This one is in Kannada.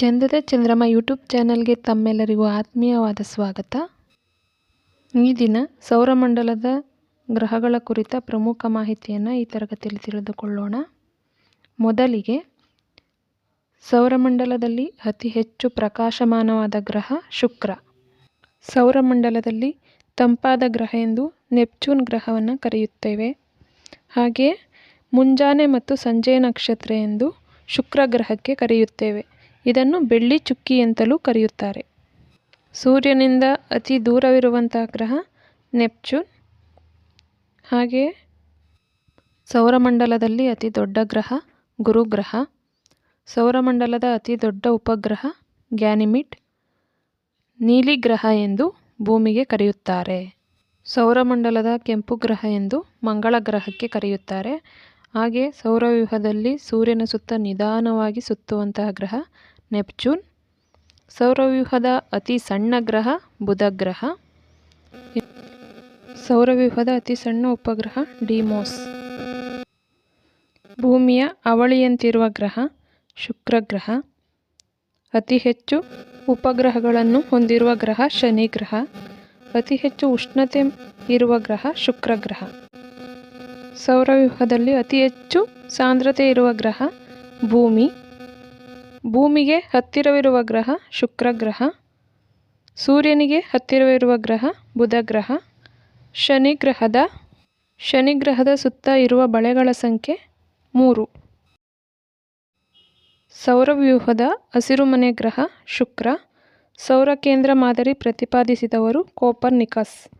ಚಂದದ ಚಂದ್ರಮ ಯೂಟ್ಯೂಬ್ ಚಾನಲ್ಗೆ ತಮ್ಮೆಲ್ಲರಿಗೂ ಆತ್ಮೀಯವಾದ ಸ್ವಾಗತ. ಈ ದಿನ ಸೌರಮಂಡಲದ ಗ್ರಹಗಳ ಕುರಿತ ಪ್ರಮುಖ ಮಾಹಿತಿಯನ್ನು ಈ ತರಗತಿಯಲ್ಲಿ ತಿಳಿದುಕೊಳ್ಳೋಣ. ಮೊದಲಿಗೆ ಸೌರಮಂಡಲದಲ್ಲಿ ಅತಿ ಹೆಚ್ಚು ಪ್ರಕಾಶಮಾನವಾದ ಗ್ರಹ ಶುಕ್ರ. ಸೌರಮಂಡಲದಲ್ಲಿ ತಂಪಾದ ಗ್ರಹ ಎಂದು ನೆಪ್ಚೂನ್ ಗ್ರಹವನ್ನು ಕರೆಯುತ್ತೇವೆ. ಹಾಗೆಯೇ ಮುಂಜಾನೆ ಮತ್ತು ಸಂಜೆ ನಕ್ಷತ್ರ ಎಂದು ಶುಕ್ರ ಗ್ರಹಕ್ಕೆ ಕರೆಯುತ್ತೇವೆ. ಇದನ್ನು ಬೆಳ್ಳಿ ಚುಕ್ಕಿ ಅಂತಲೂ ಕರೆಯುತ್ತಾರೆ. ಸೂರ್ಯನಿಂದ ಅತಿ ದೂರವಿರುವಂತಹ ಗ್ರಹ ನೆಪ್ಚೂನ್. ಹಾಗೆ ಸೌರಮಂಡಲದಲ್ಲಿ ಅತಿ ದೊಡ್ಡ ಗ್ರಹ ಗುರುಗ್ರಹ. ಸೌರಮಂಡಲದ ಅತಿ ದೊಡ್ಡ ಉಪಗ್ರಹ ಗ್ಯಾನಿಮಿಟ್. ನೀಲಿ ಗ್ರಹ ಎಂದು ಭೂಮಿಗೆ ಕರೆಯುತ್ತಾರೆ. ಸೌರಮಂಡಲದ ಕೆಂಪು ಗ್ರಹ ಎಂದು ಮಂಗಳ ಗ್ರಹಕ್ಕೆ ಕರೆಯುತ್ತಾರೆ. ಹಾಗೆ ಸೌರವ್ಯೂಹದಲ್ಲಿ ಸೂರ್ಯನ ಸುತ್ತ ನಿಧಾನವಾಗಿ ಸುತ್ತುವಂತಹ ಗ್ರಹ ನೆಪ್ಚೂನ್. ಸೌರವ್ಯೂಹದ ಅತಿ ಸಣ್ಣ ಗ್ರಹ ಬುಧ ಗ್ರಹ ಸೌರವ್ಯೂಹದ ಅತಿ ಸಣ್ಣ ಉಪಗ್ರಹ ಡಿಮೋಸ್. ಭೂಮಿಯ ಅವಳಿಯಂತಿರುವ ಗ್ರಹ ಶುಕ್ರಗ್ರಹ. ಅತಿ ಹೆಚ್ಚು ಉಪಗ್ರಹಗಳನ್ನು ಹೊಂದಿರುವ ಗ್ರಹ ಶನಿ ಗ್ರಹ ಅತಿ ಹೆಚ್ಚು ಉಷ್ಣತೆ ಇರುವ ಗ್ರಹ ಶುಕ್ರ ಗ್ರಹ ಸೌರವ್ಯೂಹದಲ್ಲಿ ಅತಿ ಹೆಚ್ಚು ಸಾಂದ್ರತೆ ಇರುವ ಗ್ರಹ ಭೂಮಿ. ಭೂಮಿಗೆ ಹತ್ತಿರವಿರುವ ಗ್ರಹ ಶುಕ್ರ ಗ್ರಹ. ಸೂರ್ಯನಿಗೆ ಹತ್ತಿರವಿರುವ ಗ್ರಹ ಬುಧ ಗ್ರಹ. ಶನಿ ಗ್ರಹದ ಶನಿ ಗ್ರಹದ ಸುತ್ತ ಇರುವ ಬಳೆಗಳ ಸಂಖ್ಯೆ ಮೂರು. ಸೌರವ್ಯೂಹದ ಹಸಿರುಮನೆ ಗ್ರಹ ಶುಕ್ರ. ಸೌರ ಕೇಂದ್ರ ಮಾದರಿ ಪ್ರತಿಪಾದಿಸಿದವರು ಕೋಪರ್ನಿಕಸ್.